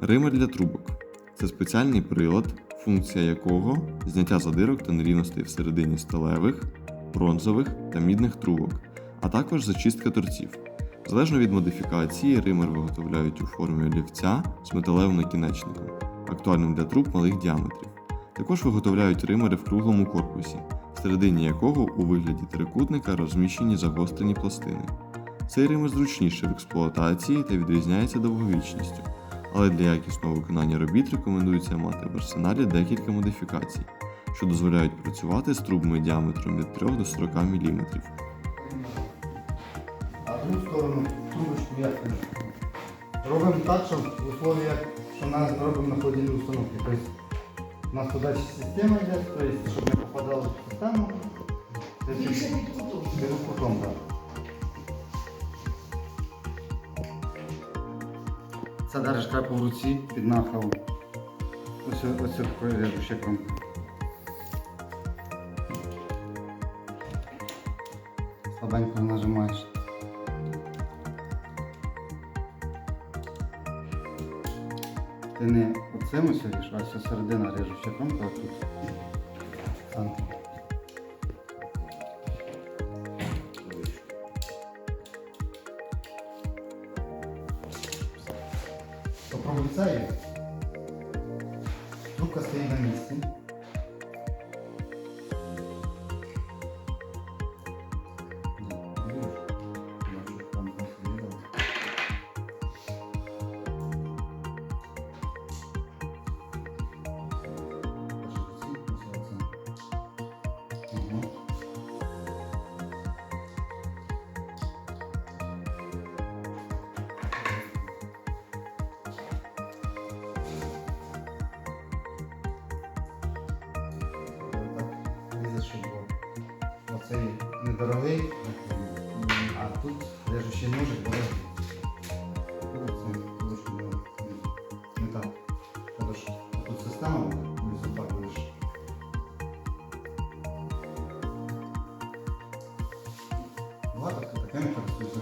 Ример для трубок це спеціальний прилад, функція якого зняття задирок та нерівностей всередині сталевих, бронзових та мідних трубок, а також зачистка торців. Залежно від модифікації, ример виготовляють у формі олівця з металевим накінечником, актуальним для труб малих діаметрів. Також виготовляють римери в круглому корпусі, всередині якого у вигляді трикутника розміщені загострені пластини. Цей ример зручніший в експлуатації та відрізняється довговічністю, але для якісного виконання робіт рекомендується мати в арсеналі декілька модифікацій, що дозволяють працювати з трубами діаметром від 3 до 40 мм. А другу сторону трубочку як робимо так, щоб в условиях, що нас робимо на холодильній установці. Тобто у нас подача система йде, тобто, щоб не попадало в систему. Це Більше під кутом. Беру кутом, так. Це держиш треба в руці під нахилом. Ось ось кромка. Слабенько нажимаєш. Ти не оцим ось а ось середина режуща кромка а тут. Центр. Попробуй цей. Трубка стоїть на місці. Оцей недорогий, а тут режущий ножик дорогий. Не, не. Багато хто користується, кому як зручніше.